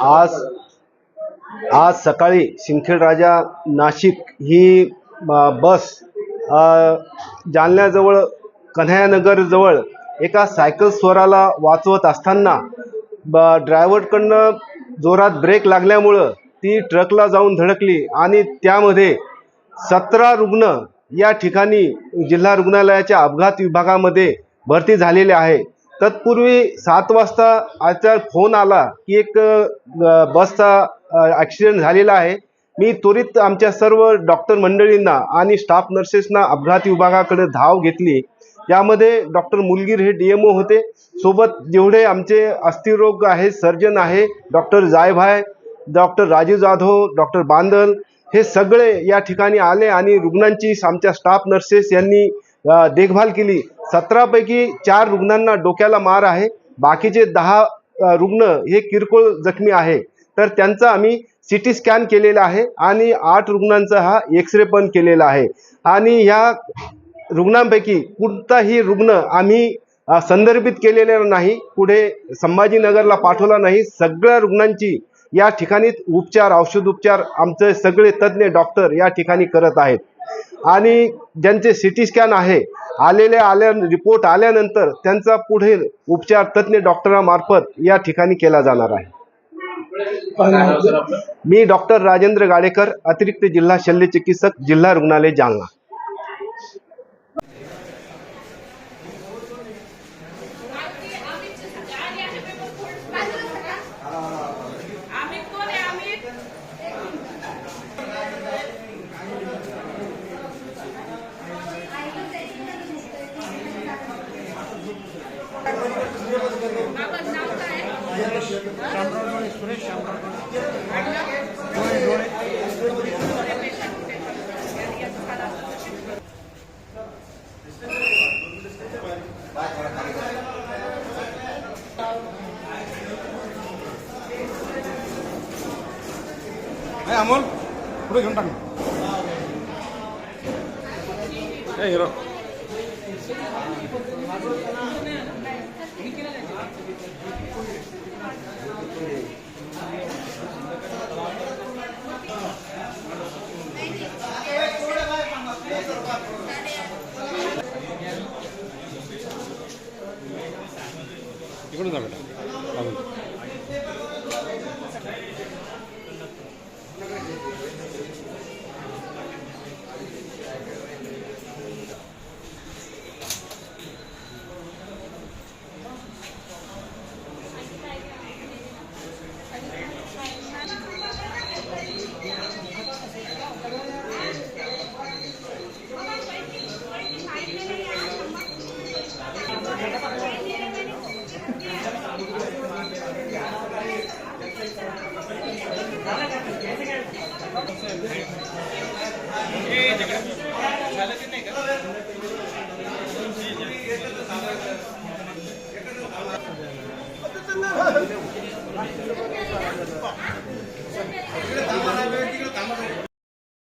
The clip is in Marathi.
आज आज सकाळी सिंदखेड राजा नाशिक ही बस जालन्याजवळ कन्हैयानगरजवळ एका सायकल स्वराला वाचवत असताना ब ड्रायव्हरकडनं जोरात ब्रेक लागल्यामुळं ती ट्रकला जाऊन धडकली आणि त्यामध्ये सतरा रुग्ण या ठिकाणी जिल्हा रुग्णालयाच्या अपघात विभागामध्ये भरती झालेले आहे. तत्पूर्वी सात वाजता आजचा फोन आला की एक बसचा ॲक्सिडेंट झालेला आहे. मी त्वरित आमच्या सर्व डॉक्टर मंडळींना आणि स्टाफ नर्सेसना अपघाती विभागाकडे धाव घेतली. यामध्ये डॉक्टर मुलगीर हे डी एम ओ होते. सोबत जेवढे आमचे अस्थिरोग आहे सर्जन आहे doctor Jaybhay doctor Rajiv Jadhav doctor Bandal हे सगळे या ठिकाणी आले आणि रुग्णांची आमच्या स्टाफ नर्सेस यांनी देखभाल केली. सतरापैकी चार रुग्णांना डोक्याला मार आहे. बाकीचे दहा रुग्ण हे किरकोळ जखमी आहे. तर त्यांचा आम्ही सी टी स्कॅन केलेला आहे आणि आठ रुग्णांचा हा एक्सरे पण केलेला आहे. आणि ह्या रुग्णांपैकी कोणताही रुग्ण आम्ही संदर्भित केलेला नाही. पुढे संभाजीनगरला पाठवला नाही. सगळ्या रुग्णांची या ठिकाणी उपचार औषधोपचार आमचे सगळे तज्ज्ञ डॉक्टर या ठिकाणी करत आहेत. आणि ज्यांचे सी टी स्कॅन आहे आलेले आल्या रिपोर्ट आल्यानंतर त्यांचा पुढे उपचार तज्ज्ञ डॉक्टरांमार्फत या ठिकाणी केला जाणार आहे. मी डॉक्टर राजेंद्र गाडेकर अतिरिक्त जिल्हा शल्य चिकित्सक जिल्हा रुग्णालय जालना. आम्ही काय ए अमोल पुढे घेऊन टाक ना. ए हिरो ഇവിടെ നടക്കാം あり。